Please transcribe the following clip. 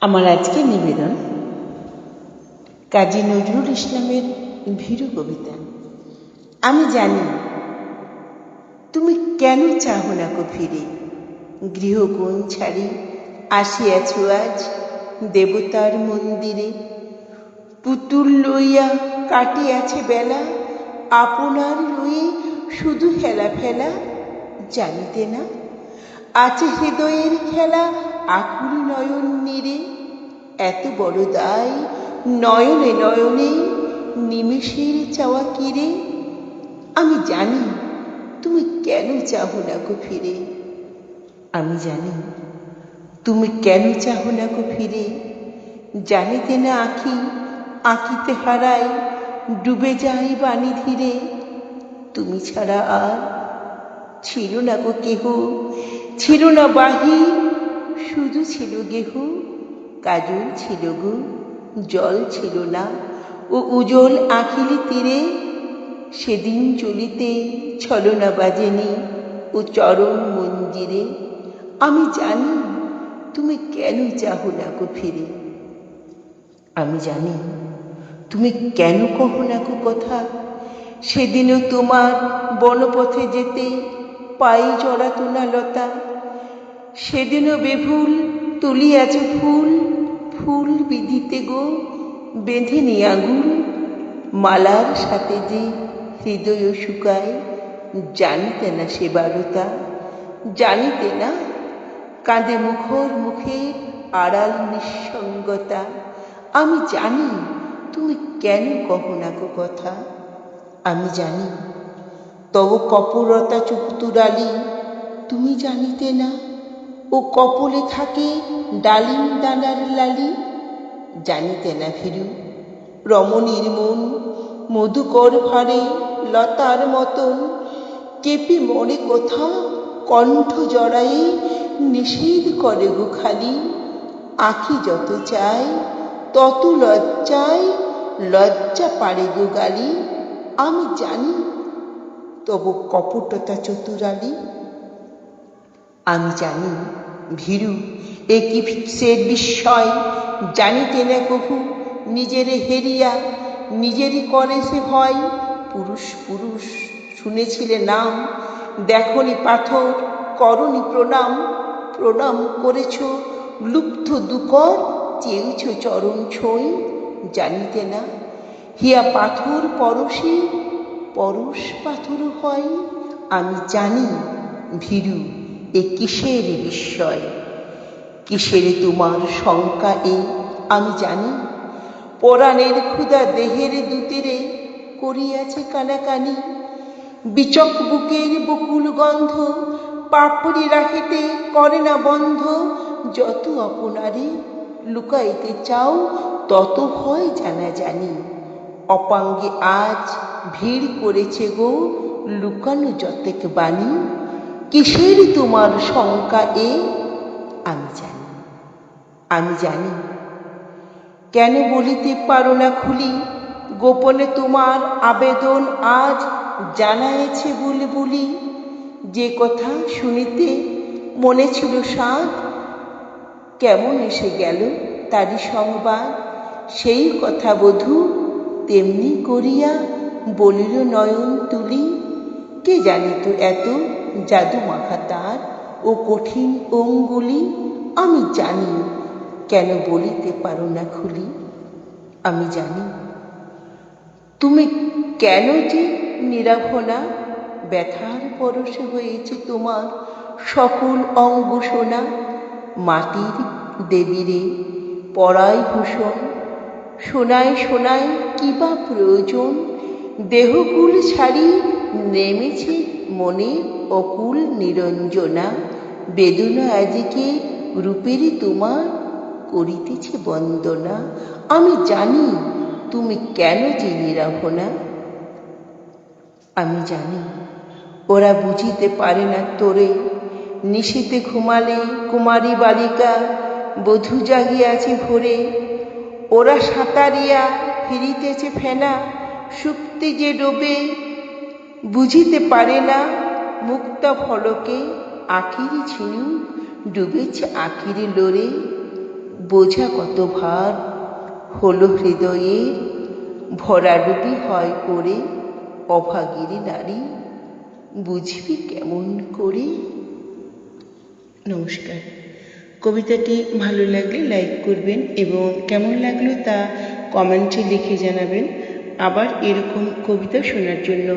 আমার আজকে নিবেদন কাজী নজরুল ইসলামের ভীরু কবিতা। আমি জানি, তুমি কেন চাহো না কো ফিরে? গৃহকোণ ছাড়ি আসিয়াছ আজ দেবতার মন্দিরে। পুতুল লইয়া কাটিয়াছে বেলা, আপনার লয়ে শুধু হেলা ফেলা জানিতে না। আছে হৃদয়ের খেলা আকুল নয়ন নীরে, এত বড় দায় নয়নে নয়নে, নিমেষের চাওয়া কিরে আমি জানি তুমি কেন চাহো না গো ফিরে। আমি জানি তুমি কেন চাহো না গো ফিরে। জানিতে না আঁকি, আঁকিতে হারাই, ডুবে যাই বাণী ধীরে। তুমি ছাড়া আর ছিল না গো কেহ, ছিল না বাহি শুধু ছিল গেহু, কাজল ছিল গু, জল ছিল না, ও উজল আখিলি তীরে সেদিন চলিতে ছলনা বাজেনি ও চরণ মঞ্জিরে। আমি জানি তুমি কেন চাহ না গো ফিরে। আমি জানি তুমি কেন কহো না গো কথা। সেদিনও তোমার বনপথে যেতে পায়ে জড়াতো না লতা। সেদিনও বেভুল তুলিয়াছে ফুল ফুল বিধিতে গো বেঁধে নি আঙুল। মালার সাথে যে হৃদয় শুকায়, জানিতে না সে বারতা, জানিতে না কাঁদে মুখর মুখে আড়াল নিঃসঙ্গতা। আমি জানি তুমি কেন কহো না গো কথা, আমি জানি। তব কপরতা চুপুতুরালি তুমি জানিতে না ও কপলে থাকে ডালিম দানার লালি। জানিতে না ফিরু, রমণীর মন মধুকর ভারে লতার মতন। কেঁপে মরে কোথা কণ্ঠ জড়াই নিষেধ করে গো খালি। আঁখি যত চায় তত লজ্জায় লজ্জা পারে গো গালি। আমি জানি তবু কপটতা চতুরালি। আমি জানি ভীরু, এ কি সে বিস্ময়? জানিতে না কভু, নিজেরে হেরিয়া, নিজেরই করে সে ভয়। পুরুষ পুরুষ, শুনেছিলে নাম, দেখনি পাথর, করনি প্রণাম। প্রণাম করেছ, লুপ্ত দুকর, চেয়েছ চরণ ছই। জানিতে না, হিয়া পাথর পরশে, পরশ পাথর হয়। আমি জানি, ভীরু এ কিসের বিস্ময়? কিসের তোমার শঙ্কা এ? আমি জানি, পরাণের ক্ষুদা দেহের দুতিরে করিয়াছে কানাকানি। বিচক বুকের বকুল গন্ধ পাপড়ি রাখিতে করে না বন্ধ। যত আপনারে লুকাইতে চাও, তত ভয় জানা জানি। অপাঙ্গে আজ ভিড় করেছে গো লুকানো যতেক বাণী। কিসের তোমার শঙ্কা এ? আমি জানি আমি জানি। কেন বলিতে পারো না খুলি? গোপনে তোমার আবেদন আজ জানায়েছে বলে বলি যে কথা শুনিতে মনে ছিল সাত কেমন এসে গেল তারই সংবাদ। সেই কথা বধূ তেমনি করিয়া বলিল, নয়ন তুলি, কে জানিত এত জাদু মাখা তার ও কঠিন অঙ্গুলি আমি জানি। কেন বলিতে পারো না খুলি? আমি জানি। তুমি কেন যে নিরাভনা? ব্যথার পরশে হয়েছে তোমার সকল অঙ্গ সোনা। মাটির দেবীরে পড়াই ভূষণ। সোনায় সোনায় কি বা প্রয়োজন? দেহকুল ছাড়ি নেমেছে মনে অকুল নিরঞ্জনা, বেদনা আজকে রূপেরই তোমার করিতেছে বন্দনা। আমি জানি তুমি কেন যে নিরাভনা আমি জানি ওরা বুঝিতে পারে না তোরে। নিশীতে ঘুমালে কুমারী বালিকা, বধূ জাগিয়াছে ভোরে। ওরা সাঁতারিয়া ফিরিতেছে ফেনা, সুপ্তি যে ডোবে বুঝিতে পারে না, মুক্তা ফলকে আখিরি ঝিনু ডুবেছে আখিরে লোরে। বোঝা কত ভার হলো হৃদয়ের ভরাডুবি হয় করে অভাগিনী নারী। বুঝবি কেমন করে? নমস্কার। কবিতাটি ভালো লাগলে লাইক করবেন এবং কেমন লাগল তা কমেন্টে লিখে জানাবেন। আবার এরকম কবিতা শোনার জন্য